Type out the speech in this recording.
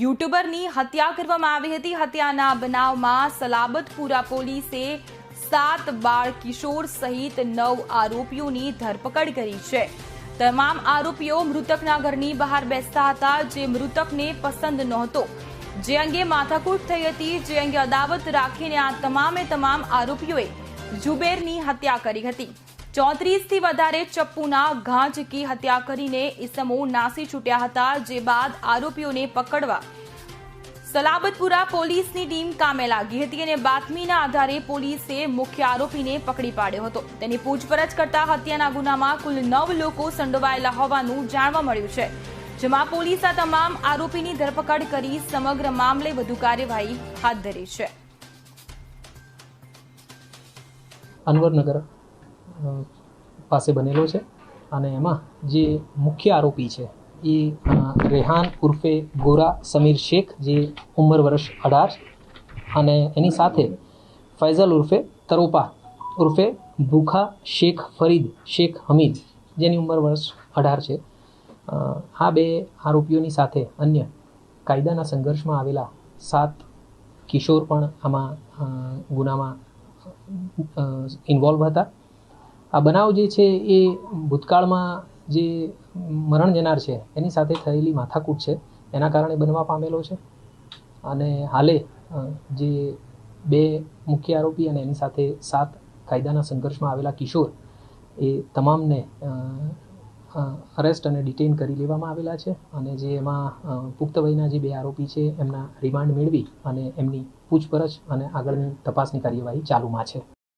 યુટ્યુબરની હત્યા કરવામાં આવી હતી. હત્યાના બનાવમાં સલાબતપુરા પોલીસે સાત બાળ કિશોર સહિત નવ આરોપીઓની ધરપકડ કરી છે. તમામ આરોપીઓ મૃતકના ઘરની બહાર બેસતા હતા. જે મૃતકને પસંદ નહોતો. જે અંગે માથાકૂટ થઈ હતી, જે અંગે અદાવત રાખીને આ તમામે તમામ આરોપીઓએ જુબેરની હત્યા કરી હતી. ચોત્રીસથી વધારે ચપ્પુના ઘા ઝીકી હત્યા કરીને ઇસમો નાસી છૂટ્યા હતા, જે બાદ આરોપીઓને પકડવા સલાબતપુરા પોલીસની ટીમ કામે લાગી હતી અને બાતમીના આધારે પોલીસે મુખ્ય આરોપીને પકડી પાડ્યો હતો. તેની પૂછપરછ કરતા હત્યાના ગુનામાં કુલ નવ લોકો સંડોવાયેલા હોવાનું જાણવા મળ્યું છે, જેમાં પોલીસ આ તમામ આરોપીની ધરપકડ કરી સમગ્ર મામલે વધુ કાર્યવાહી હાથ ધરી છે. અનવરનગર. પાસે બનેલો છે અને એમાં જે મુખ્ય આરોપી છે એ રેહાન ઉર્ફે ગોરા સમીર શેખ જે ઉંમર વર્ષ અઢાર અને એની સાથે ફૈઝલ ઉર્ફે તરોપા ઉર્ફે ભૂખા શેખ ફરીદ શેખ હમીદ જેની ઉંમર વર્ષ અઢાર છે. આ બે આરોપીઓની સાથે અન્ય કાયદાના સંઘર્ષમાં આવેલા સાત કિશોર પણ આમાં ગુનામાં ઇન્વોલ્વ હતા. આ બનાવ જે છે એ ભૂતકાળમાં જે મરણ જનાર છે, એની સાથે થયેલી માથાકૂટ છે, એના કારણે બનવા પામેલો છે. અને હાલે જે બે મુખ્ય આરોપી અને એની સાથે સાત કાયદાના સંઘર્ષમાં આવેલા કિશોર, એ તમામને અરેસ્ટ અને ડિટેઇન કરી લેવામાં આવેલા છે. અને જે એમાં પુખ્ત વયના જે બે આરોપી છે, એમના રિમાન્ડ મેળવી અને એમની પૂછપરછ અને આગળની તપાસની કાર્યવાહી ચાલુમાં છે.